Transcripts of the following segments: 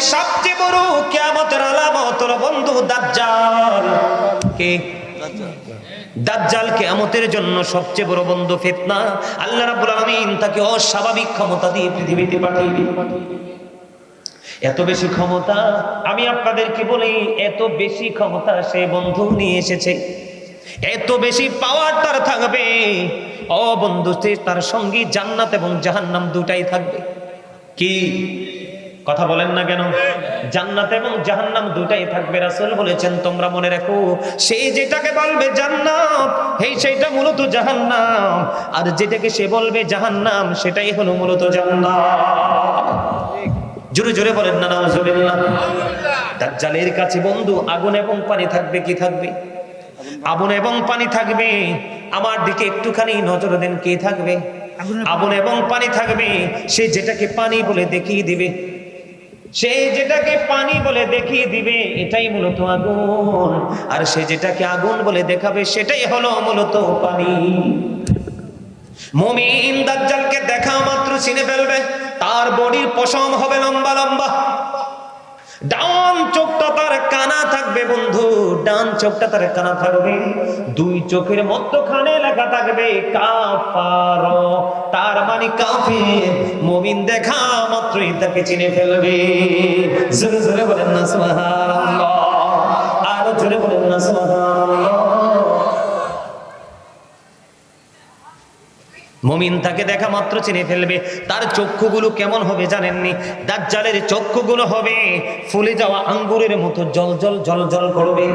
সবচেয়ে বড় কেয়ামতের আলামত বন্ধু দাজ্জাল। কে? দাজ্জাল কেয়ামতের জন্য সবচেয়ে বড় বন্ধু ফিতনা। আল্লাহ রাব্বুল আলামিন তাকে অস্বাভাবিক ক্ষমতা দিয়ে পৃথিবীতে পাঠিয়ে এত বেশি ক্ষমতা, আমি আপনাদেরকে বলি, এত বেশি ক্ষমতা সে বন্ধু নিয়ে এসেছে। এত বেশি পাওয়ার তার থাকবে। ও বন্ধু, সে তার সঙ্গী জান্নাত এবং জাহান্নাম দুটাই থাকবে। কি? কথা বলেন না কেন? জান্নাত এবং জাহান্নাম দুটাই থাকবে রাসূল বলেছেন তোমরা মনে রাখো সেই যেটাকে বলবে জান্নাত এই সেইটা মূলত জাহান্নাম। আর যেটাকে সে বলবে জাহান্নাম সেটাই হলো মূলত জান্নাত। জোরে জোরে বলেন না নাউজুবিল্লাহ। দাজ্জালের কাছে বন্ধু আগুন এবং পানি থাকবে কি থাকবে? আগুন এবং পানি থাকবে। আমার দিকে একটুখানি নজর দেন কে থাকবে? আগুন এবং পানি থাকবে। সে যেটাকে পানি বলে দেখিয়ে দিবে। সে যেটাকে পানি বলে দেখিয়ে দিবে, এটাই মূলত আগুন। আর সে যেটাকে আগুন বলে দেখাবে, সেটাই হলো মূলত পানি। মমিন দাজ্জালকে দেখা মাত্র চিনে ফেলবে, তার বডির পশম হবে লম্বা লম্বা। ডান চোখটা তার কানা থাকবে বন্ধু, ডান চোখটা তার কানা থাকবে। দুই চোখের মধ্যখানে লেখা থাকবে কাফার। তার মানে কাফির, মুমিন দেখা মাত্রই তাকে চিনে ফেলবে। জোরে জোরে বলেন না সুবহানাল্লাহ। আরও জোরে বলেন না মমিন তাকে দেখা মাত্র চিনে ফেলবে। তার চক্ষুগুলো কেমন হবে জানেননি? দাজ্জালের চক্ষুগুলো হবে ফুলে যাওয়া আঙ্গুরের মতো জল জল জল জল করবে।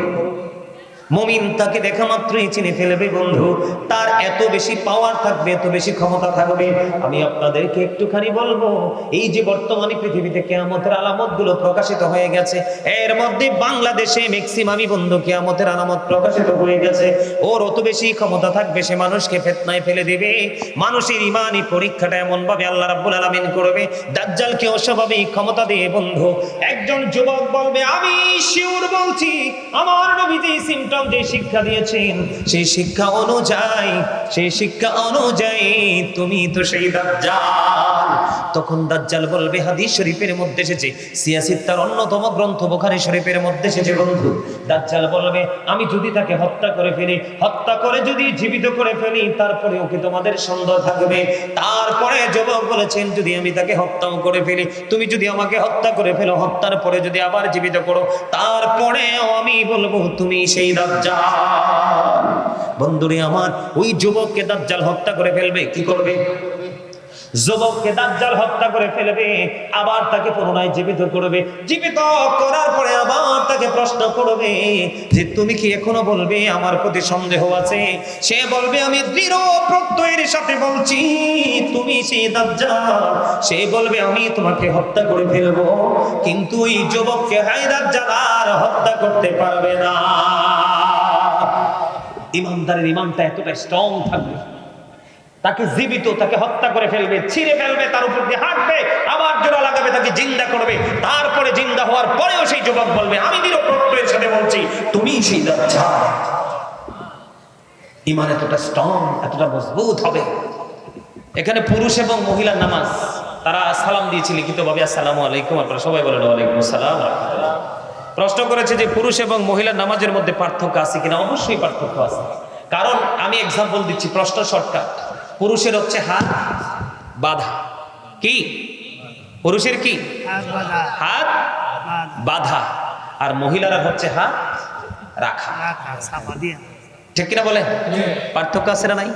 মমিন তাকে দেখা মাত্রই চিনে ফেলবে, বন্ধু। তার এত বেশি পাওয়ার থাকবে, এত বেশি ক্ষমতা থাকবে। আমি আপনাদেরকে একটুখানি বলব, এই যে বর্তমানে পৃথিবীতে কেয়ামতের আলামতগুলো প্রকাশিত হয়ে গেছে, এর মধ্যে বাংলাদেশে ম্যাক্সিমামই বন্ধু কেয়ামতের আলামত প্রকাশিত হয়ে গেছে। ওর অত বেশি ক্ষমতা থাকবে, সে মানুষকে ফেতনায় ফেলে দেবে। মানুষের ইমানই পরীক্ষাটা এমন ভাবে আল্লাহ রাব্বুল আলামিন করবে, দাজ্জালকে অস্বাভাবিক ক্ষমতা দিয়ে, বন্ধু। একজন যুবক বলবে, আমি শিওর বলছি, আমার নবী যে সিমটম যে শিক্ষা দিয়েছেন, সেই শিক্ষা অনুযায়ী, সেই শিক্ষা অনুযায়ী তুমি তো সেই দাজ্জাল। তখন দাজ্জাল বলবে, হাদিস শরীফের মধ্যে এসেছে সিয়াসিত তার অন্যতম গ্রন্থ, বোখারি শরীফের মধ্যে এসেছে বন্ধু। দাজ্জাল বলবে, আমি যদি তাকে হত্যা করে ফেলি, হত্যা করে যদি জীবিত করে ফেলি তারপরে ওকে তোমাদের সন্দেহ থাকবে? তারপরে যুবক বলেছেন, যদি আমি তাকে হত্যাও করে ফেলি, তুমি যদি আমাকে হত্যা করে ফেলো, হত্যার পরে যদি আবার জীবিত করো, তারপরেও আমি বলব, তুমি সেই দাজ্জাল। বন্ধুরে আমার, ওই যুবককে দাজ্জাল হত্যা করে ফেলবে, কি করবে? যুবককে দাজ্জাল হত্যা করে ফেলবে, আবার তাকে পুনরায় জীবিত করবে। জীবিত করার পরে আবার তাকে প্রশ্ন করবে যে, তুমি কি এখনও বলবে? আমার প্রতি সন্দেহ আছে। সে বলবে, আমি দৃঢ় সাথে বলছি, তুমি সেই দাজ্জাল। সে বলবে, আমি তোমাকে হত্যা করে ফেলব, কিন্তু ওই যুবককে হাই দাজ্জাল আর হত্যা করতে পারবে না। ইমানদারের ইমানটা এতটা স্ট্রং থাকবে। তাকে জীবিত, তাকে হত্যা করে ফেলবে, ছিঁড়ে ফেলবে, তার উপর দিয়ে হাঁটবে, আবার জোড়া লাগাবে, তাকে জিন্দা করবে। তারপরে জিন্দা হওয়ার পরেও সেই যুবক বলবে, আমি দৃঢ় সাথে বলছি, তুমি সেই দাচ্ছা ইমান এতটা স্ট্রং এতটা মজবুত হবে। এখানে পুরুষ এবং মহিলার নামাজ, তারা সালাম দিয়েছে লিখিতভাবে, আসসালামু আলাইকুম। আপনারা সবাই বলেন, ওয়ালাইকুম আসসালাম। প্রশ্ন করেছে যে পুরুষ এবং মহিলার নামাজের মধ্যে পার্থক্য আছে কিনা? অবশ্যই পার্থক্য আছে। কারণ আমি এক্সাম্পল দিচ্ছি প্রশ্ন শর্টকাট পুরুষের হচ্ছে হাত বাধা। কি? পুরুষের কি? হাত বাধা। আর মহিলারা হচ্ছে হাত রাখা। ঠিক কিনা বলে পার্থক্য আছে না নাই?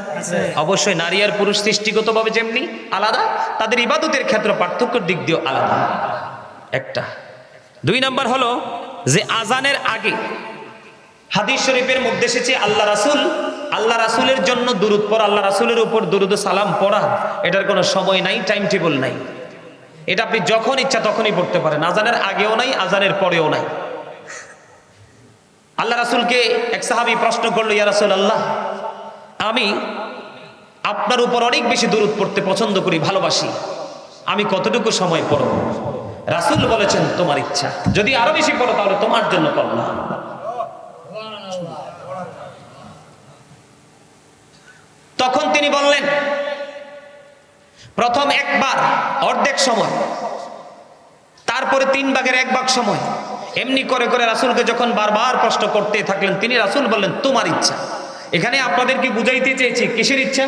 অবশ্যই নারী আর পুরুষ সৃষ্টিগতভাবে যেমনি আলাদা তাদের ইবাদতের ক্ষেত্রে পার্থক্যের দিক দিয়েও আলাদা। একটা। দুই নাম্বার হলো যে আজানের আগে হাদিস শরীফের মধ্যে এসেছে, আল্লাহ রাসুল, আল্লাহ রাসুলের জন্য দুরুদ পড়া, আল্লাহ রাসুলের উপর দুরুদ সালাম পড়া, এটার কোনো সময় নাই টাইম টেবিল নাই। এটা আপনি যখন ইচ্ছা তখনই পড়তে পারেন, আজানের আগেও নাই, আজানের পরেও নাই। আল্লাহ রাসুলকে এক সাহাবি প্রশ্ন করল, ইয়া রাসুল আল্লাহ আমি আপনার উপর অনেক বেশি দূরত পড়তে পছন্দ করি, ভালোবাসি, আমি কতটুকু সময় পড়ব? রাসুল বলেছেন, তোমার ইচ্ছা। যদি আরও বেশি করো, তাহলে তোমার জন্য করলাম তখন তিনি বললেন, প্রথম একবার অর্ধেক সময়, তারপরে তিন ভাগের এক ভাগ সময়। এমনি করে করে রাসুলকে যখন বারবার প্রশ্ন করতে থাকলেন, তিনি রাসুল বললেন, তোমার ইচ্ছা। এখানে আপনাদেরকে বুঝাইতে চেয়েছি? কিসের ইচ্ছা?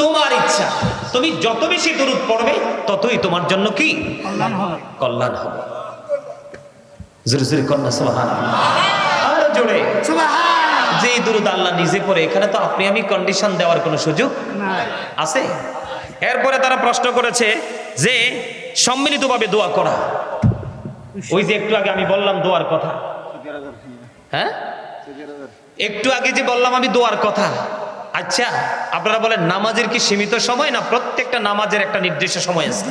তোমার ইচ্ছা। তুমি যত বেশি দূরত পড়বে ততই তোমার জন্য কি? কল্যাণ হবে। জোরে জোরে কন্যা সুবহান আরও জোরে। যে দুরুদ আল্লাহ নিজে পড়ে এখানে তো আপনি আমি কন্ডিশন দেওয়ার কোনো সুযোগ আছে? এরপরে তারা প্রশ্ন করেছে যে সম্মিলিতভাবে দোয়া করা। ওই যে একটু আগে আমি বললাম দোয়ার কথা। হ্যাঁ? একটু আগে যে বললাম আমি দোয়ার কথা। আচ্ছা আপনারা বলেন নামাজের কি সীমিত সময় না প্রত্যেকটা নামাজের একটা নির্দিষ্ট সময় আছে?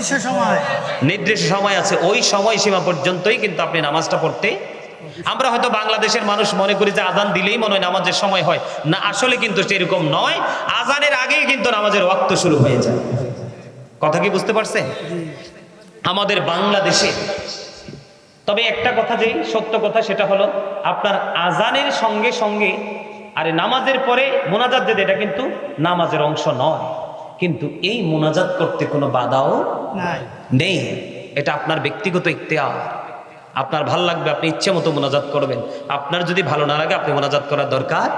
নির্দিষ্ট সময়। আছে ওই সময় সীমা পর্যন্তই কিন্তু আপনি নামাজটা পড়তে। আমরা হয়তো বাংলাদেশের মানুষ মনে করি যে আজান দিলেই মনে হয় নামাজের সময় হয়। না আসলে কিন্তু সেরকম নয়। আজানের আগেই কিন্তু নামাজের ওয়াক্ত শুরু হয়ে যায়। কথা কি বুঝতে পারছেন? আমাদের বাংলাদেশে তবে একটা কথা যেই সত্য কথা সেটা হলো আপনার আজানের সঙ্গে সঙ্গে আরে নামাজের পরে মোনাজাত যেটা এটা কিন্তু নামাজের অংশ নয়। কিন্তু এই মোনাজাত করতে কোনো বাধাও নেই। এটা আপনার ব্যক্তিগত ইখতিয়ার। আপনার ভালো লাগবে আপনি ইচ্ছে মতো মোনাজাত করবেন। আপনার যদি ভালো না লাগে আপনি মোনাজাত করার দরকার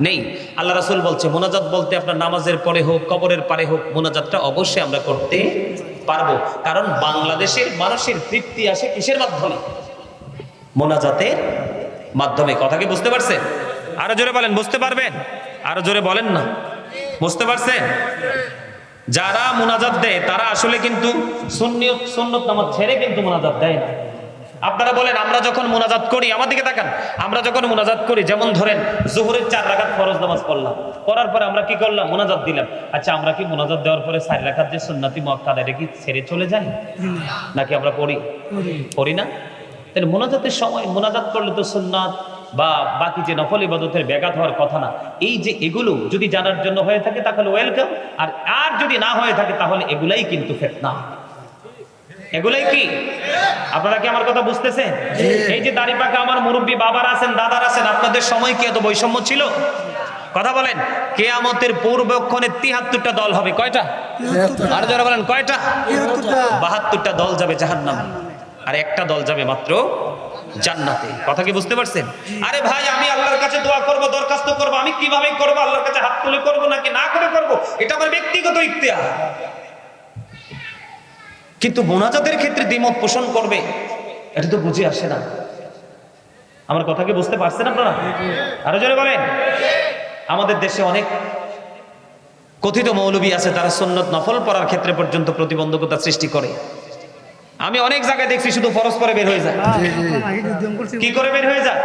নেই। আল্লাহ রাসুল বলছে মোনাজাত বলতে আপনার নামাজের পরে হোক কবরের পারে হোক মোনাজাতটা অবশ্যই আমরা করতে পারব। কারণ বাংলাদেশের মানুষের তৃপ্তি আসে কিসের মাধ্যমে? মোনাজাতের মাধ্যমে। কথা কি বুঝতে পারছেন? আরও জোরে বলেন বুঝতে পারবেন? আরও জোরে বলেন না। বুঝতে পারছেন? যারা মোনাজাত দেয় তারা আসলে কিন্তু সুন্নিয়ত সুন্নত নামাজ ছেড়ে কিন্তু মোনাজাত দেয় না। আপনারা বলেন আমরা যখন মোনাজাত করি আমার দিকে তাকান। আমরা যখন মোনাজাত করি যেমন ধরেন জোহরের চার রাকাত ফরজ নামাজ পড়লাম। করার পরে আমরা কি করলাম? মোনাজাত দিলাম। আচ্ছা আমরা কি মোনাজাত দেওয়ার পরে চার রাকাত যে সুন্নাতি মক্কাদ কি ছেড়ে চলে যাই নাকি আমরা পড়ি। পড়ি না? তাহলে মোনাজাতের সময় মোনাজাত করলে তো সুন্নাত বা বাকি যে নকল ইবাদতের ব্যাঘাত হওয়ার কথা না এই যে এগুলো যদি জানার জন্য হয়ে থাকে তাহলে ওয়েলকাম আর আর যদি না হয়ে থাকে তাহলে এগুলাই কিন্তু ফেতনা। এগুলাই কি? আপনারা কি আমার কথা বুঝতেছেন? এই যে দাড়ি পাকা আমার মুরব্বী বাবার আছেন দাদার আছেন আপনাদের সময় কি এত বৈষম্য ছিল? কথা বলেন কেয়ামতের পূর্বক্ষণে তিহাত্তরটা দল হবে কয়টা? আর যারা বলেন কয়টা? বাহাত্তরটা দল যাবে জাহান্নাম। আর একটা দল যাবে মাত্র জান্নাতে। কথা কি বুঝতে পারছেন? আরে ভাই, আমি আল্লাহর কাছে দোয়া করব, দরখাস্ত করব, আমি কীভাবে করব, আল্লাহর কাছে হাত তুলে করব নাকি না করে করব, এটা আমার ব্যক্তিগত ইখতিয়ার। কিন্তু মোনাজাতের ক্ষেত্রে দ্বিমত পোষণ করবে, এটা তো বুঝে আসে না। আমার কথা কি বুঝতে পারছেন আপনারা? আরও জোরে বলেন। আমাদের দেশে অনেক কথিত মৌলবী আছে, তারা সুন্নত নফল পড়ার ক্ষেত্রে পর্যন্ত প্রতিবন্ধকতা সৃষ্টি করে। আমি অনেক জায়গায় দেখছি শুধু ফরজ করে বের হয়ে যায়। কি করে বের হয়ে যায়?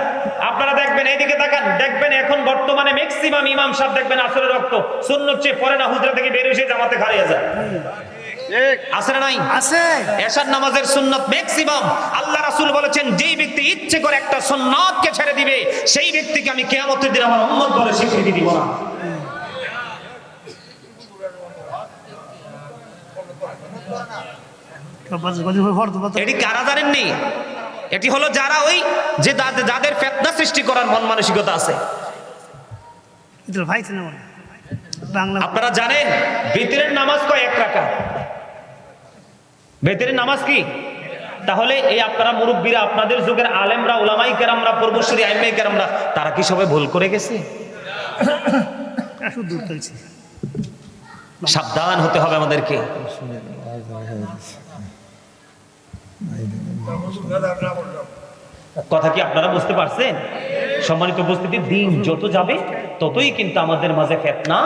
আপনারা দেখবেন এইদিকে তাকান দেখবেন এখন বর্তমানে ম্যাক্সিমাম ইমাম সাহেব দেখবেন আসরের রক্ত। সুন্নত চেয়ে পরে না হুজরা থেকে বের হয়ে জামাতে খারিয়ে যায়। আসরে নাই? আছে। এশার নামাজের সুন্নত ম্যাক্সিমাম আল্লাহ রাসূল বলেছেন যেই ব্যক্তি ইচ্ছে করে একটা সুন্নাতকে ছেড়ে দিবে সেই ব্যক্তিকে আমি কিয়ামতের দিন আমার উম্মত বলে স্বীকৃতি দিব না। এটি কারা জানেননি? এটি হলো যারা ওই যে যাদের- ফেতনা সৃষ্টি করার মন মানসিকতা আছে। আপনারা জানেন ভিতরের নামাজ কয় এক রাখা ভেতরের নামাজ কি? তাহলে এই আপনারা মুরব্বীরা আপনাদের যুগের আলেমরা ওলামাই কেরামরা পূর্বশ্রী আইমাই কেরামরা তারা কি সবাই ভুল করে গেছে? সাবধান হতে হবে আমাদেরকে। কথা কি আপনারা বুঝতে পারছেন? সম্মানিত উপস্থিতি, দিন যত যাবে, ততই কিন্তু আমাদের মাঝে ফেতনা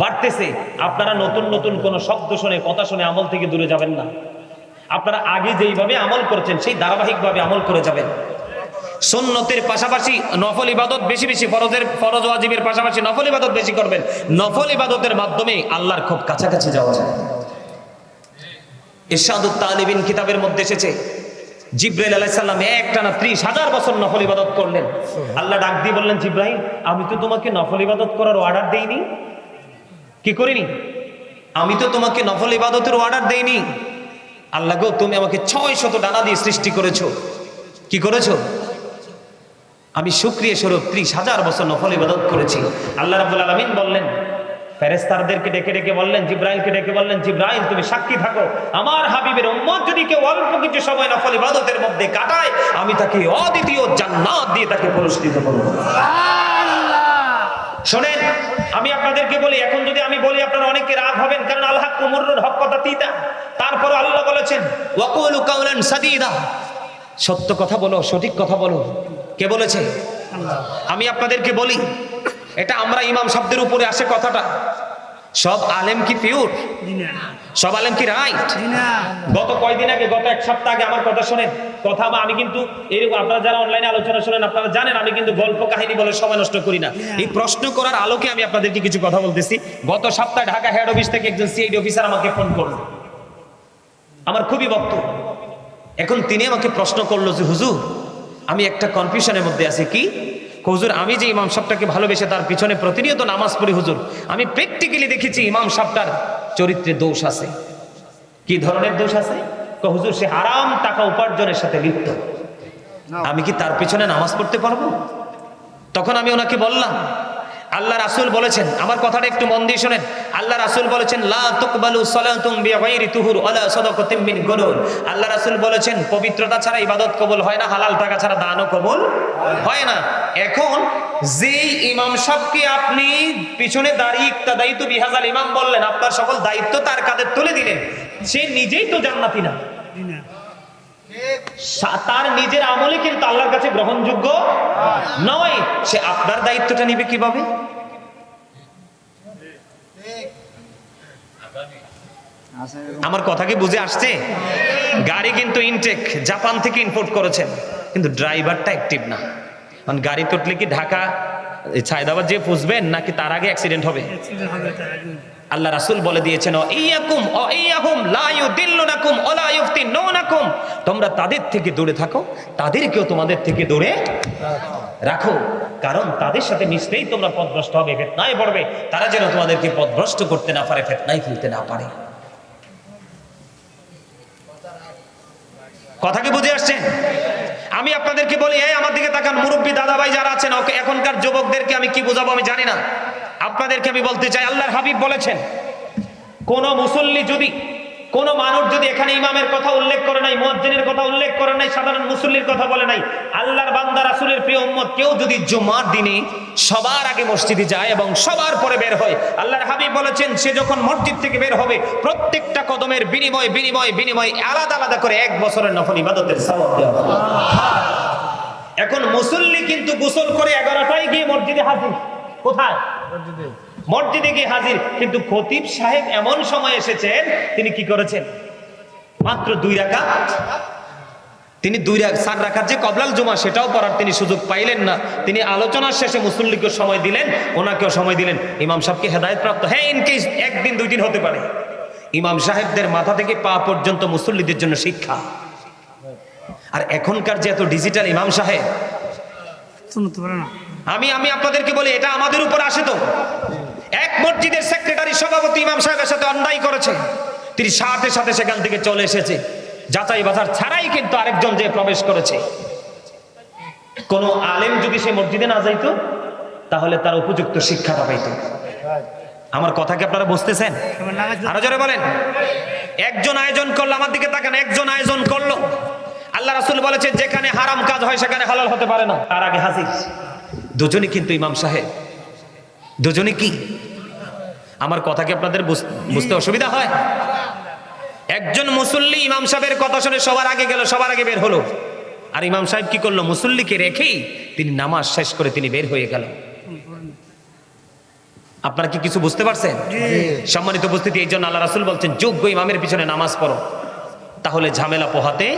বাড়তেছে। আপনারা নতুন নতুন কোন শব্দ শুনে, কথা শুনে আমল থেকে দূরে যাবেন না। আপনারা আগে যেইভাবে আমল করেছেন, সেই ধারাবাহিকভাবে আমল করে যাবেন। সুন্নতের পাশাপাশি নফল ইবাদত বেশি বেশি ফরজের, ফরজ ওয়াজিবের পাশাপাশি নফল ইবাদত বেশি করবেন। নফল ইবাদতের মাধ্যমে আল্লাহর খুব কাছাকাছি যাওয়া যায়। ইরশাদুত তালিবিন কিতাবের মধ্যে এসেছে। জিব্রাইল আলাইহিস সালাম একটানা 30 হাজার বছর নফল ইবাদত করলেন। আল্লাহ ডাক দিয়ে বললেন জিব্রাইল আমি তো তোমাকে নফল ইবাদত করার অর্ডার দেইনি। কি করিনি? আমি তো তোমাকে নফল ইবাদতের অর্ডার দেইনি। আল্লাহ গো তুমি আমাকে ছয় শত ডানা দিয়ে সৃষ্টি করেছ। কি করেছ? আমি শুক্রিয়া স্বরূপ ত্রিশ হাজার বছর নফল ইবাদত করেছি। আল্লাহ রাবুল আলমিন বললেন ফেরেস্তারদেরকে ডেকে ডেকে বললেন জিব্রাইলকে ডেকে বললেন জিব্রাইল তুমি সাক্ষী থাকো। আমার হাবিবের উম্মত যদি কেউ অল্প কিছু সময় নফল ইবাদতের মধ্যে কাটায় আমি তাকে অদ্বিতীয় জান্নাত দিয়ে তাকে পুরস্কৃত করব। শোনেন আমি আপনাদেরকে বলি এখন যদি আমি বলি আপনারা অনেকে রাগ হবেন কারণ আল্লাহ কুমুরুর হক কথা তিতা। তারপর আল্লাহ বলেছেন ওয়াকুলু কাউলান সাদিদা। সত্য কথা বলো সঠিক কথা বলো। কে বলেছে? আমি আপনাদেরকে বলি এটা আমরা ইমাম শব্দের উপরে আসে কথাটা। সব আলেম কি পিওর? না সব আলেম কি রাইট? গত কয়দিন আগে গত এক সপ্তাহ আগে আমার কথা শোনেন। কথা বা আমি কিন্তু এরকম আপনারা যারা অনলাইনে আলোচনা শোনেন আপনারা জানেন আমি কিন্তু গল্প কাহিনী বলে সময় নষ্ট করি না। এই প্রশ্ন করার আলোকে আমি আপনাদেরকে কিছু কথা বলতেছি। গত সপ্তাহে ঢাকা হেড অফিস থেকে একজন সিআইডি অফিসার আমাকে ফোন করল। আমার খুবই ভক্ত এখন তিনি আমাকে প্রশ্ন করল যে হুজুর আমি একটা কনফিউশনের মধ্যে আছি। কি? হুজুর আমি যে ইমাম সাহেবটাকে ভালোবেসে তার পিছনে প্রতিনিয়ত নামাজ পড়ি হুজুর আমি প্র্যাকটিক্যালি দেখেছি ইমাম সাহেবটার চরিত্রে দোষ আছে। কি ধরনের দোষ আছে? হুজুর সে আরাম টাকা উপার্জনের সাথে লিপ্ত। আমি কি তার পিছনে নামাজ পড়তে পারব? তখন আমি ওনাকে বললাম আল্লাহ রাসুল বলেছেন, আমার কথাটা একটু মন দিয়ে শোনেন। আল্লাহ রাসুল বলেছেন আল্লাহ রাসূল বলেছেন, পবিত্রতা ছাড়া ইবাদত কবুল হয় না, হালাল টাকা ছাড়া দানও কবুল হয় না। এখন যেই ইমাম সাহেবকে আপনি পিছনে দাঁড়িয়ে ইক্তাদাইতু বিহাজাল ইমাম বললেন, আপনার সকল দায়িত্ব তার কাঁধে তুলে দিলেন। সে নিজেই তো জান্নাতি না। তার নিজের আমলে কিন্তু আল্লাহর কাছে গ্রহণযোগ্য নয়। সে আপনার দায়িত্বটা নিবে কীভাবে? আমার কথা কি বুঝে আসছে? গাড়ি কিন্তু ইনটেক জাপান থেকে ইম্পোর্ট করেছেন। কিন্তু ড্রাইভারটা অ্যাক্টিভ না। কারণ গাড়ি তুটলে কি ঢাকা ছায়দাবাদ যে পুষবেন, নাকি তার আগে অ্যাক্সিডেন্ট হবে? আল্লাহ রাসুল বলে দিয়েছেন তোমরা তাদের থেকে দূরে থাকো, তাদেরকেও তোমাদের থেকে দূরে রাখো। কারণ তাদের সাথে মিশলেই তোমরা পথভ্রষ্ট হবে, ফেতনায় পড়বে। তারা যেন তোমাদেরকে পথভ্রষ্ট করতে না পারে, ফেতনায় ফেলতে না পারে। কথা কি বুঝে আসছেন? আমি আপনাদেরকে বলি, এই আমার দিকে তাকান, মুরব্বী দাদাভাই যারা আছেন, ওকে এখনকার যুবকদেরকে আমি কি বোঝাবো আমি জানি না। আপনাদেরকে আমি বলতে চাই, আল্লাহর হাবিব বলেছেন, কোন মুসল্লি যদি, কোন মানুষ যদি এখানে ইমামের কথা উল্লেখ করে নাই, মুয়াজ্জিনের কথা উল্লেখ করে নাই, সাধারণ মুসল্লির কথা বলে নাই, আল্লাহর বান্দা, রাসূলের প্রিয় উম্মত কেউ যদি জুমার দিনে সবার আগে মসজিদে যায় এবং সবার পরে বের হয়, আল্লাহর হাবিব বলেছেন, সে যখন মসজিদ থেকে বের হবে, প্রত্যেকটা কদমের বিনিময় বিনিময় বিনিময় আলাদা আলাদা করে এক বছরের নফল ইবাদতের এখন মুসল্লি কিন্তু গোসল করে এগারোটায় গিয়ে মসজিদে হাজির। কোথায়? মসজিদে। গিয়ে হাজির। কিন্তু খতিব সাহেব এমন সময় এসেছেন তিনি কি করেছেন? মাত্র দুই রাকাত। তিনি দুই রাখ চার রাখার যে কবলাল জমা সেটাও পড়ার তিনি সুযোগ পাইলেন না। তিনি আলোচনার শেষে মুসল্লিকে সময় দিলেন ওনাকেও সময় দিলেন। ইমাম সাহেবকে হেদায়ত প্রাপ্ত। হ্যাঁ ইনকেস একদিন দুই দিন হতে পারে। ইমাম সাহেবদের মাথা থেকে পা পর্যন্ত মুসল্লিদের জন্য শিক্ষা। আর এখনকার যে এত ডিজিটাল ইমাম সাহেব শুনতে পারে না। আমি আমি আপনাদেরকে বলি, এটা আমাদের উপর আসে তো। এক মসজিদের সেক্রেটারি সভাপতি ইমাম সাহেবের সাথে অন্যায় করেছে। তিনি সাথে সাথে সেখান থেকে চলে এসেছে। যাচাই বাজার ছাড়াই কিন্তু আরেকজন যে প্রবেশ করেছে। কোন আলেম যদি সে মসজিদে না যাইতো, তাহলে তার উপযুক্ত শিক্ষাটা পাইত। আমার কথা কি আপনারা বুঝতেছেন? আরও জোরে বলেন। একজন আয়োজন করল, আমার দিকে তাকান, একজন আয়োজন করল। আল্লাহ রাসুল বলেছে, যেখানে হারাম কাজ হয়, সেখানে হালাল হতে পারে না। তার আগে হাজির। দুজনই কিন্তু ইমাম সাহেব। দুজনে কি? আমার কথা কি আপনাদের বুঝ- বুঝতে অসুবিধা হয়? একজন মুসল্লি ইমাম সাহেবের কথা শুনে সবার আগে গেল সবার আগে বের হলো। আর ইমাম সাহেব কি করল? মুসল্লিকে রেখেই তিনি নামাজ শেষ করে তিনি বের হয়ে গেল। আপনারা কি কিছু বুঝতে পারছেন? সম্মানিত উপস্থিতি এই জন্য আল্লাহ রাসুল বলছেন যোগ্য ইমামের পিছনে নামাজ পড়ো। তাহলে ঝামেলা পোহাতে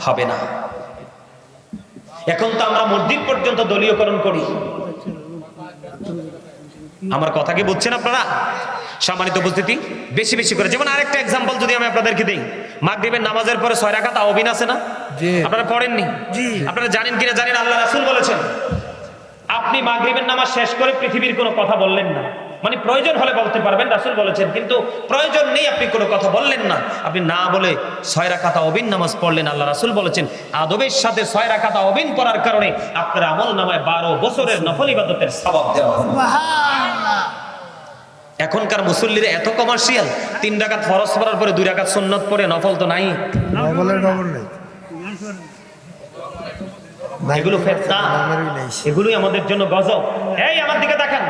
হবে না। এখন তো আমরা মসজিদ পর্যন্ত দলীয়করণ করি। আমার কথা কি বুঝছেন আপনারা? সম্মানিত উপস্থিতি বেশি বেশি করে। যেমন আরেকটা এক্সাম্পল যদি আমি আপনাদেরকে দিই মাগরিবের নামাজের পরে ছয় রাকাত আওবিন আছে না? আপনারা পড়েননি? জি। আপনারা জানেন কিনা? জানেন আল্লাহ রাসূল বলেছেন আপনি মাগরিবের নামাজ শেষ করে পৃথিবীর কোনো কথা বললেন না। মানে প্রয়োজন হলে বলতে পারবেন রাসুল বলেছেন কিন্তু প্রয়োজন নেই আপনি কোনো কথা বললেন না। আপনি না বলে ছয় রাকাতা অবিন নামাজ পড়লেন আল্লাহ রাসুল বলেছেন আদবের সাথে ছয় রাকাতা অবিন পড়ার কারণে আপনার আমল নামায় বারো বছরের নফল ইবাদতের সওয়াব দেওয়া এখনকার মুসল্লিরা এত কমার্শিয়াল তিন রাকাত ফরস পড়ার পরে দুই রাকাত সুন্নত পরে নফল তো নাই। এগুলো ফেরতা এগুলোই আমাদের জন্য গজব। এই আমার দিকে দেখেন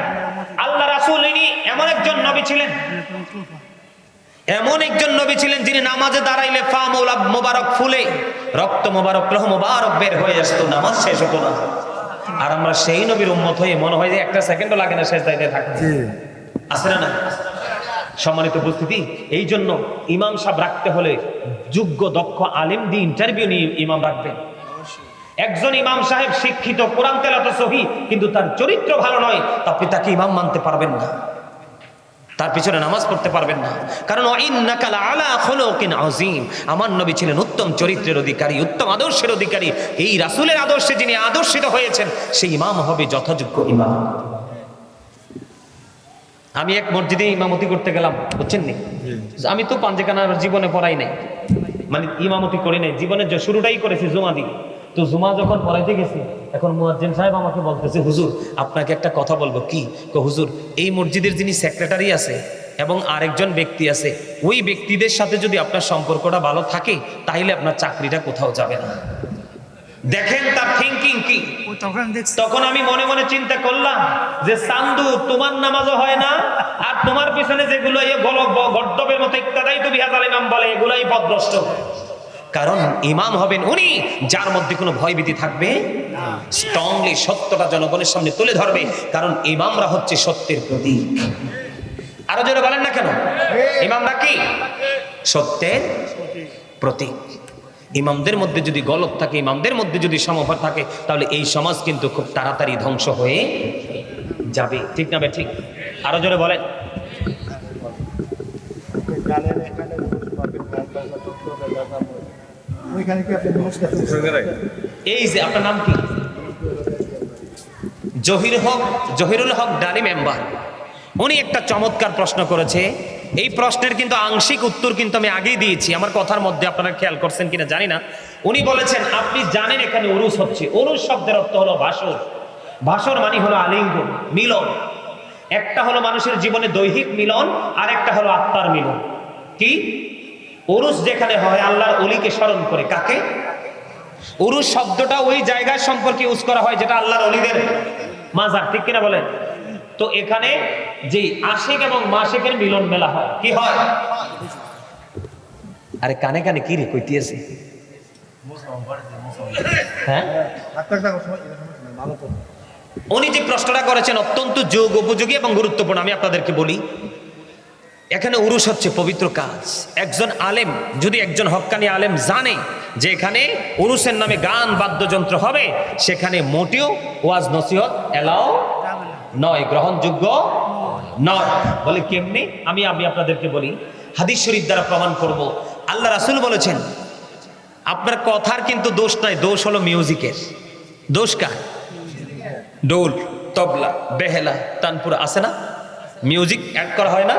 আল্লাহ রাসূল ইনি এমন একজন নবী ছিলেন। এমন একজন নবী ছিলেন যিনি নামাজে দাঁড়াইলে ফা মৌলা মোবারক ফুলে রক্ত মোবারক লহ মোবারক বের হয়ে আসতো নামাজ শেষ হতো না। আর আমরা সেই নবীর উম্মত হয়ে মনে হয় যে একটা সেকেন্ডও লাগে না শেষ দায়িত্বে থাকতে। আছে না না সম্মানিত উপস্থিতি এই জন্য ইমাম সাহেব রাখতে হলে যোগ্য দক্ষ আলিম দিয়ে ইন্টারভিউ নিয়ে ইমাম রাখবেন। একজন ইমাম সাহেব শিক্ষিত কোরআন তেলাত সহি কিন্তু তার চরিত্র ভালো নয় তা আপনি তাকে ইমাম মানতে পারবেন না। তার পিছনে নামাজ পড়তে পারবেন না। কারণ আমার নবী ছিলেন উত্তম চরিত্রের অধিকারী উত্তম আদর্শের অধিকারী। এই রাসূলের আদর্শে যিনি আদর্শিত হয়েছেন সেই ইমাম হবে যথাযোগ্য ইমাম। আমি এক মসজিদে ইমামতি করতে গেলাম বুঝছেন নি? আমি তো পাঞ্জেখানা জীবনে পড়াই নাই। মানে ইমামতি করি নাই। জীবনের যে শুরুটাই করেছি জুমা দিয়ে তো জুমা যখন পড়াইতে গেছি এখন মুয়াজ্জিন সাহেব আমাকে বলতেছে হুজুর আপনাকে একটা কথা বলব। কি? হুজুর এই মসজিদের যিনি সেক্রেটারি আছে এবং আরেকজন ব্যক্তি আছে ওই ব্যক্তিদের সাথে যদি আপনার সম্পর্কটা ভালো থাকে তাহলে আপনার চাকরিটা কোথাও যাবে না। দেখেন তার থিঙ্কিং কি? তখন আমি মনে মনে চিন্তা করলাম যে সান্দু তোমার নামাজও হয় না আর তোমার পিছনে যেগুলো বল গর্দবের মতো ইত্যাদাই তো বিহাজ ইমাম বলে এগুলাই পদভ্রষ্ট কারণ ইমাম হবেন উনি, যার মধ্যে কোনো ভয়ভীতি থাকবে স্ট্রংলি সত্যটা জনগণের সামনে তুলে ধরবে, কারণ ইমামরা হচ্ছে সত্যের প্রতীক। আরও জোরে বলেন না কেন? ইমামরা কি? সত্যের প্রতীক। ইমামদের মধ্যে যদি গলত থাকে, ইমামদের মধ্যে যদি সমভাব থাকে, তাহলে এই সমাজ কিন্তু খুব তাড়াতাড়ি ধ্বংস হয়ে যাবে। ঠিক না ঠিক। আরও জোরে বলেন। ওইখানে কি আপনি এই যে আপনার নাম কি? জহির হক, জহিরুল হক ডালি মেম্বার উনি একটা চমৎকার প্রশ্ন করেছে। এই প্রশ্নের কিন্তু আংশিক উত্তর কিন্তু আমি আগেই দিয়েছি। আমার কথার মধ্যে আপনারা খেয়াল করছেন কিনা জানি না। উনি বলেছেন, আপনি জানেন এখানে উরুস হচ্ছে। উরুস শব্দের অর্থ হলো ভাসর। ভাসর মানে হলো আলিঙ্গন, মিলন। একটা হলো মানুষের জীবনে দৈহিক মিলন আর একটা হলো আত্মার মিলন। কি? উরুস যেখানে হয়, আল্লাহর অলিকে স্মরণ করে। কাকে? উরুস শব্দটা ওই জায়গার সম্পর্কে ইউজ করা হয় যেটা আল্লাহর অলিদের মাজার, ঠিক কিনা বলেন? তো এখানে যে আশেক এবং মাসেকের মিলন মেলা হয়, কি হয়? আরে কানে কানে কি রে কইতেছে হ্যাঁ? উনি যে প্রশ্নটা করেছেন অত্যন্ত যোগ উপযোগী এবং গুরুত্বপূর্ণ, আমি আপনাদেরকে বলি। এখানে উরুস হচ্ছে পবিত্র কাজ। একজন আলেম, যদি একজন হক্কানি আলেম জানে যে এখানে উরুসের নামে গান বাদ্যযন্ত্র হবে, সেখানে মোটেও ওয়াজ নসিহত এলাও নয়, গ্রহণযোগ্য নয়। বলে কেমনি? আমি আমি আপনাদেরকে বলি, হাদিস শরীফ দ্বারা প্রমাণ করব। আল্লাহ রাসূল বলেছেন, আপনার কথার কিন্তু দোষ নাই, দোষ হলো মিউজিকের। দোষ কার? ডোল তবলা, বেহেলা, তানপুর আছে না? মিউজিক অ্যাড করা হয় না?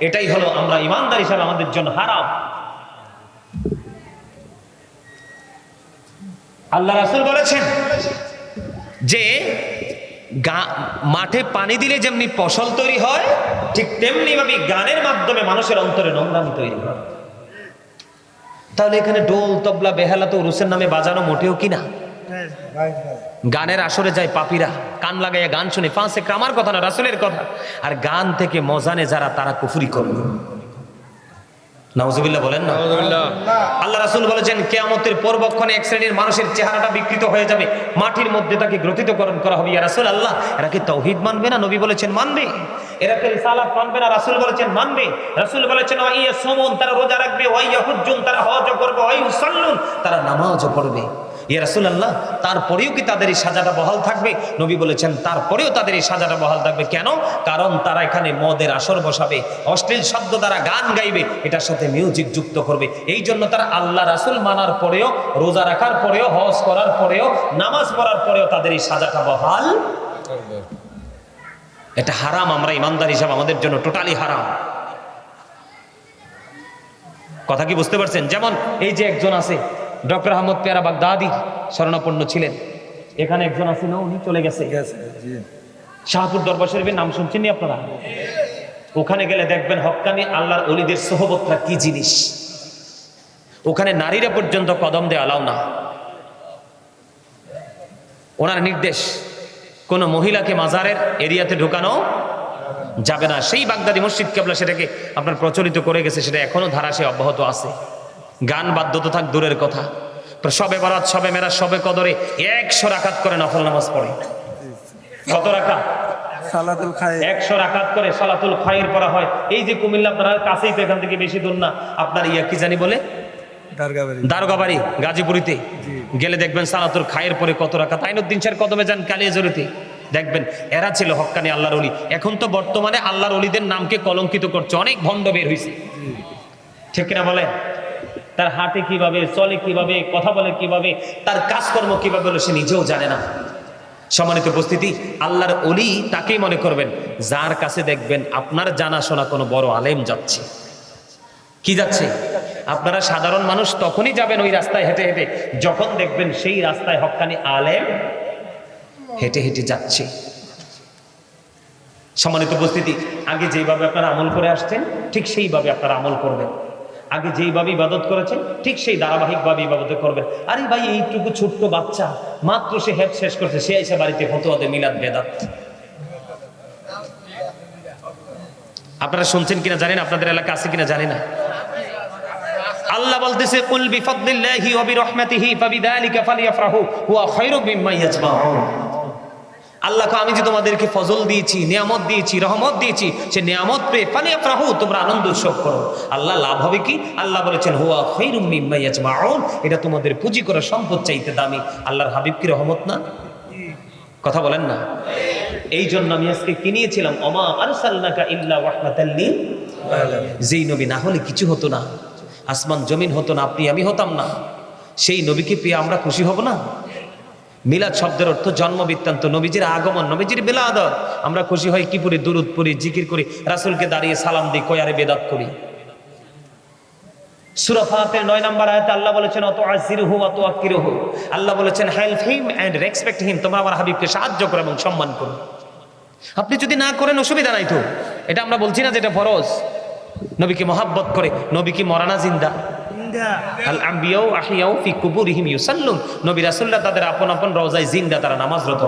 এটাই হলো আমরা ইমানদার হিসাবে আমাদের জন্য হারাম। আল্লাহ রাসূল বলেছেন যে গা- মাঠে পানি দিলে যেমনি ফসল তৈরি হয় ঠিক তেমনি ভাবে গানের মাধ্যমে মানুষের অন্তরে নোংরামি তৈরি হয়। তাহলে এখানে ডোল তবলা বেহালা তো রুসের নামে বাজানো মোটেও কিনা হ্যাঁ, গানের আসরে যায় পাপিরা। কান লাগাইয়া গান শুনে ফাঁসে আমার কথা না রাসুলের কথা। আর গান থেকে মজানে যারা তারা কুফুরি করবে নাউজুবিল্লাহ বলেন না? আল্লাহ রাসুল বলেছেন কেয়ামতের পরবক্ষণে এক শ্রেণির মানুষের চেহারাটা বিকৃত হয়ে যাবে। মাটির মধ্যে তাকে গ্রথিতকরণ করা হবে। ইয়া রাসুল আল্লাহ এরা কি তৌহিদ মানবে না? নবী বলেছেন মানবে। এরা কি রিসালাত মানবে না? রাসুল বলেছেন মানবে। রাসুল বলেছেন ওয়াইয়া সমন তারা রোজা রাখবে। ওয়াইয়া হুজ্জুন তারা হজ করবে। ওয়াই সাল্লুন তারা নামাজও পড়বে। ইয়া রাসুল আল্লাহ তারপরেও কি তাদের এই সাজাটা বহাল থাকবে? নবী বলেছেন, তারপরেও তাদের এই সাজাটা বহাল থাকবে। কেন? কারণ তারা এখানে মদের আসর বসাবে, অশ্লীল শব্দ দ্বারা গান গাইবে, এটার সাথে মিউজিক যুক্ত করবে। এই জন্য তারা আল্লাহ রাসুল মানার পরেও, রোজা রাখার পরেও, হজ করার পরেও, নামাজ পড়ার পরেও তাদের এই সাজাটা বহাল এটা হারাম, আমরা ইমানদার হিসাবে আমাদের জন্য টোটালি হারাম। কথা কি বুঝতে পারছেন? যেমন এই যে একজন আছে ডক্টর আহমদ পেয়ারা বাগদাদি শরণাপন্ন ছিলেন। এখানে একজন আছে না উনি চলে গেছে। শাহপুর দরবার শরীফের নাম শুনছেন নি আপনারা? ওখানে গেলে দেখবেন হক্কানি আল্লাহর অলিদের সোহবতটা কি জিনিস? ওখানে নারীরা পর্যন্ত কদম দেওয়া আলাও না। ওনার নির্দেশ কোন মহিলাকে মাজারের এরিয়াতে ঢুকানো যাবে না। সেই বাগদাদি মসজিদ কেবলা সেটাকে আপনার প্রচলিত করে গেছে সেটা এখনও ধারাসে অব্যাহত আছে। গান বাদ্যত থাক দূরের কথা। তো সবে বরাত সবে মেরা সবে কদরে একশো রাকাত করে নফল নামাজ পড়ে। কত রাখা সালাতুল খায় একশো রাকাত করে সালাতুল খয়ের পড়া হয়। এই যে কুমিল্লা আপনারা কাছেই তো এখান থেকে বেশি দূর না। আপনার ইয়া কি জানি বলে? দারগাবাড়ি। দারোগাবাড়ি গাজীপুরিতে। গেলে দেখবেন সালাতুল খায়ের পরে কত রাখা তাইনুদ্দিন স্যার কদমে যান কালিয়াজরিতে দেখবেন এরা ছিল হক্কানি আল্লাহর অলি এখন তো বর্তমানে আল্লাহর অলিদের নামকে কলঙ্কিত করছে। অনেক ভণ্ড বের হয়েছে ঠিক কিনা বলে তার হাতে কীভাবে, চলে কীভাবে, কথা বলে কীভাবে, তার কাজকর্ম কীভাবে হলো সে নিজেও জানে না। সম্মানিত উপস্থিতি, আল্লাহর অলি তাকেই মনে করবেন, যার কাছে দেখবেন আপনার জানাশোনা কোনো বড় আলেম যাচ্ছে। কি যাচ্ছে? আপনারা সাধারণ মানুষ তখনই যাবেন ওই রাস্তায় হেঁটে হেঁটে, যখন দেখবেন সেই রাস্তায় হকানি আলেম হেঁটে হেঁটে যাচ্ছে। সম্মানিত উপস্থিতি, আগে যেইভাবে আপনারা আমল করে আসছেন, ঠিক সেইভাবে আপনারা আমল করবেন। আগে যেইভাবে ইবাদত করেছেন, ঠিক সেই ধারাবাহিকভাবে ইবাদত করবেন। আরে ভাই, এইটুকু ছোট্ট বাচ্চা, মাত্র সে হেপ শেষ করছে, সে এসে বাড়িতে ফতোয়াতে মিলাদ বেদাত আপনারা শুনছেন কিনা জানেন, আপনাদের এলাকা আছে কিনা জানি না। আল্লাহ বলতেছে, কুল বিফাদলিল্লাহি ওয়া বিরহমাতিহি ফাবিযালিকা ফালিয়াফরাহু, হুয়া খায়রুম মিম্মা ইয়াজমাউন। আল্লাহ আমি যে তোমাদেরকে ফজল দিয়েছি, নিয়ামত দিয়েছি, রহমত দিয়েছি, সে নিয়ামত পেয়ে ফালিয়াফরাহু, তোমরা আনন্দ উৎসব করো। আল্লাহ লাভ হবে কি? আল্লাহ বলেছেন, হুয়া খায়রুম এটা তোমাদের পুঁজি করা সম্পদ চাইতে দামি। আল্লাহর হাবিব কি রহমত না? কথা বলেন না। এই জন্য আমি আজকে কিনিয়েছিলাম অমা আরসালনাকা ইল্লা রাহমাতাল লিল যেই নবী না হলে কিছু হতো না। আসমান, জমিন হতো না, আপনি আমি হতাম না। সেই নবীকে পেয়ে আমরা খুশি হব না? মিলাদ শব্দের অর্থ জন্ম বৃত্তান্ত নবীজির আগমন, নবীজির বেলাদত আমরা খুশি হই কি পড়ি, দুরুদ পড়ি, জিকির করি, রাসুলকে দাঁড়িয়ে সালাম দিই কয়ারে বেদাত করি। সূরা ফাতির 9 নম্বর আয়াতে আল্লাহ বলেছেন অত আজিরহু অত আকিরহু আল্লাহ বলেছেন help him and respect him তোমরা আমার হাবিবকে সাহায্য করো এবং সম্মান করো। আপনি যদি না করেন, অসুবিধা নাই তো। এটা আমরা বলছি না যে এটা ফরজ। নবীকে মহাব্বত করে নবী কি মরানা জিন্দা। আল আম্বিয়াও আহিয়াও ফি কুবুরিহিম ইউসাল্লুন। নবী রাসূলুল্লাহ তাদের আপন আপন রওজায় জিন্দা তারা নামাজরত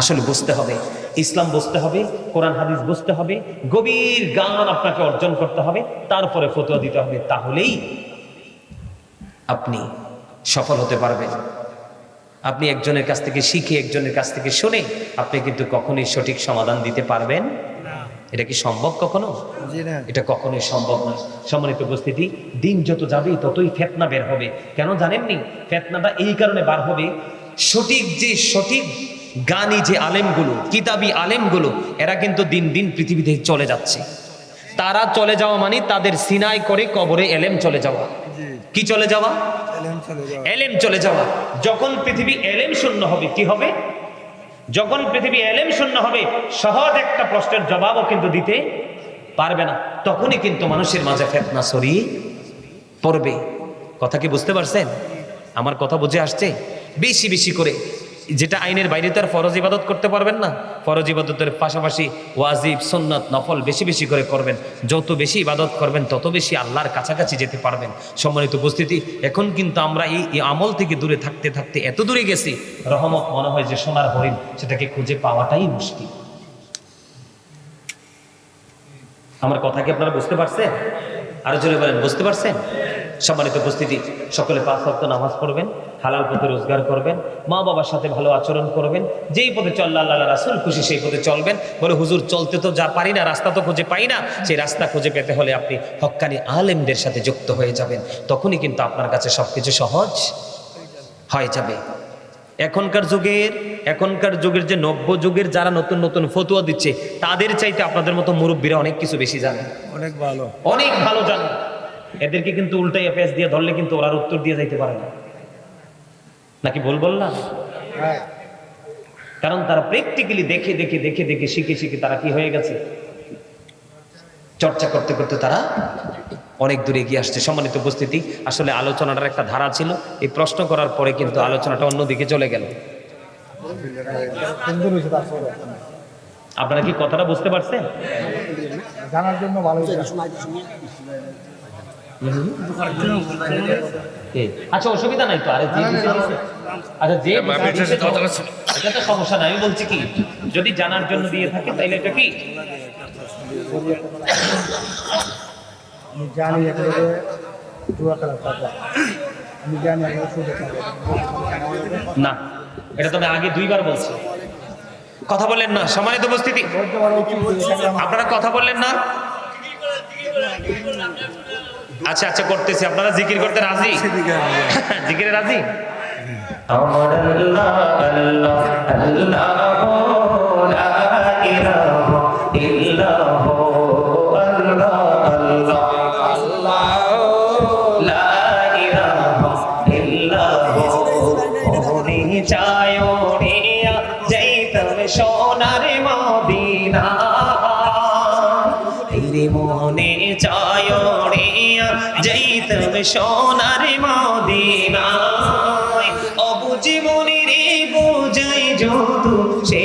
আসলে বুঝতে হবে ইসলাম বুঝতে হবে কোরআন হাদিস বুঝতে হবে গভীর জ্ঞান আপনাকে অর্জন করতে হবে তারপরে ফতোয়া দিতে হবে তাহলেই আপনি সফল হতে পারবেন। আপনি একজনের কাছ থেকে শিখে একজনের কাছ থেকে শুনে আপনি কিন্তু কখনোই সঠিক সমাধান দিতে পারবেন এটা কি সম্ভব কখনো? এটা কখনোই সম্ভব নয় সম্মানিত উপস্থিতি দিন যত যাবে ততই ফেতনা বের হবে। কেন জানেননি? ফেতনাটা এই কারণে বার হবে সঠিক যে সঠিক গানি যে আলেমগুলো কিতাবি আলেমগুলো এরা কিন্তু দিন দিন পৃথিবী থেকে চলে যাচ্ছে। তারা চলে যাওয়া মানে তাদের সিনাই করে কবরে এলেম চলে যাওয়া। কি চলে যাওয়া? এলেম চলে যাওয়া। এলেম চলে যাওয়া। যখন পৃথিবী এলেম শূন্য হবে কি হবে? যখন পৃথিবী এলেম শূন্য হবে, সহজ একটা প্রশ্নের জবাবও কিন্তু দিতে পারবে না। তখনই কিন্তু মানুষের মাঝে ফেতনা সরিয়ে পড়বে। কথা কি বুঝতে পারছেন? আমার কথা বুঝে আসছে? বেশি বেশি করে যেটা আইনের বাইরে তার ফরজ ইবাদত করতে পারবেন না। ফরজ ইবাদতের পাশাপাশি ওয়াজিব, সুন্নাত, নফল বেশি বেশি করে করবেন। যত বেশি ইবাদত করবেন, তত বেশি আল্লাহর কাছাকাছি যেতে পারবেন। সম্মানিত উপস্থিতি, এখন কিন্তু আমরা এই আমল থেকে দূরে থাকতে থাকতে এত দূরে গেছি, রহমত মনে হয় যে সোনার হরিণ, সেটাকে খুঁজে পাওয়াটাই মুশকিল। আমার কথা কি আপনারা বুঝতে পারছেন? আরও জোরে বলেন, বুঝতে পারছেন? সম্মানিত উপস্থিতি সকলে পাঁচ ওয়াক্ত নামাজ পড়বেন হালাল পথে রোজগার করবেন মা বাবার সাথে ভালো আচরণ করবেন যেই পথে চল্লা আল্লাহ রাসুল খুশি সেই পথে চলবেন। বলে হুজুর চলতে তো যা পারি না রাস্তা তো খুঁজে পাই না। সেই রাস্তা খুঁজে পেতে হলে আপনি হক্কানি আলেমদের সাথে যুক্ত হয়ে যাবেন। তখনই কিন্তু আপনার কাছে সবকিছু সহজ হয়ে যাবে। এখনকার যুগের এখনকার যুগের যে নব্য যুগের যারা নতুন নতুন ফতুয়া দিচ্ছে তাদের চাইতে আপনাদের মতো মুরব্বীরা অনেক কিছু বেশি জানে। অনেক ভালো। অনেক ভালো জানে। এদেরকে কিন্তু উল্টাই পেঁচ দিয়ে ধরলে কিন্তু ওরা উত্তর দিয়ে যাইতে পারে না। নাকি ভুল বললাম? হ্যাঁ। কারণ তারা প্র্যাকটিক্যালি দেখে দেখে দেখে দেখে শিখে শিখে তারা কি হয়ে গেছে? চর্চা করতে করতে তারা অনেক দূরে এগিয়ে আসছে। সম্মানিত উপস্থিতি আসলে আলোচনাটার একটা ধারা ছিল। এই প্রশ্ন করার পরে কিন্তু আলোচনাটা অন্যদিকে চলে গেল। আপনারা কি কথাটা বুঝতে পারছেন? জানার জন্য ভালো আচ্ছা অসুবিধা নাই তো। আরে আচ্ছা যে এটা তো সমস্যা নাই। আমি বলছি কি যদি জানার জন্য দিয়ে থাকে তাহলে এটা কি? জানি না এটা তো আমি আগে দুইবার বলছি। কথা বললেন না সম্মানিত উপস্থিতি। আপনারা কথা বললেন না? আচ্ছা আচ্ছা করতেছি। আপনারা জিকির করতে রাজি? জিকিরে রাজি? আমার আল্লাহ আল্লাহ আল্লাহ। সোনার মদিনা অবুঝি মনে রে বোঝাই যত সে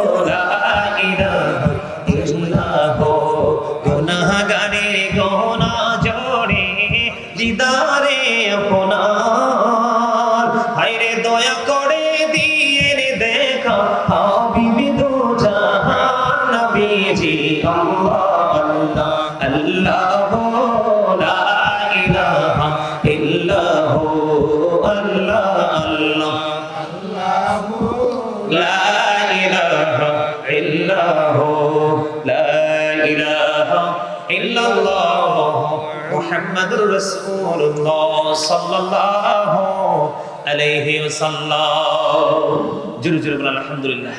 মুহাম্মাদুর রাসূলুল্লাহ সাল্লাল্লাহু আলাইহি ওয়াসাল্লাম। আলহামদুলিল্লাহ।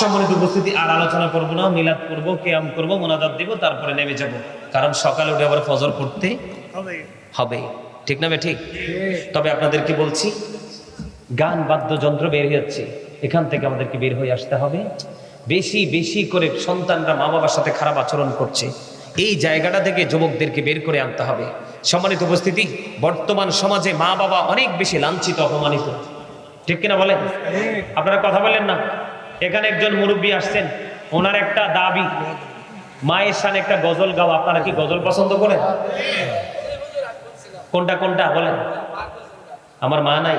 সম্মানিত উপস্থিতি আর আলোচনা করব না মিলাদ করব কেয়াম করব মোনাজাত দিব তারপরে নেমে যাব। কারণ সকালে উঠে আবার ফজর পড়তে হবে। ঠিক না ঠিক? তবে আপনাদেরকে বলছি গান বাদ্যযন্ত্র বের হচ্ছে এখান থেকে আমাদেরকে বের হয়ে আসতে হবে। বেশি বেশি করে সন্তানরা মা বাবার সাথে খারাপ আচরণ করছে। এই জায়গাটা থেকে যুবকদেরকে বের করে আনতে হবে। সম্মানিত উপস্থিতি, বর্তমান সমাজে মা বাবা অনেক বেশি লাঞ্ছিত, অপমানিত। ঠিক কিনা বলেন? আপনারা কথা বলেন না। এখানে একজন মুরব্বী আসছেন, ওনার একটা দাবি, মায়ের সামনে একটা গজল গাও আপনারা কি গজল পছন্দ করেন? কোনটা কোনটা? বলেন। আমার মা নাই।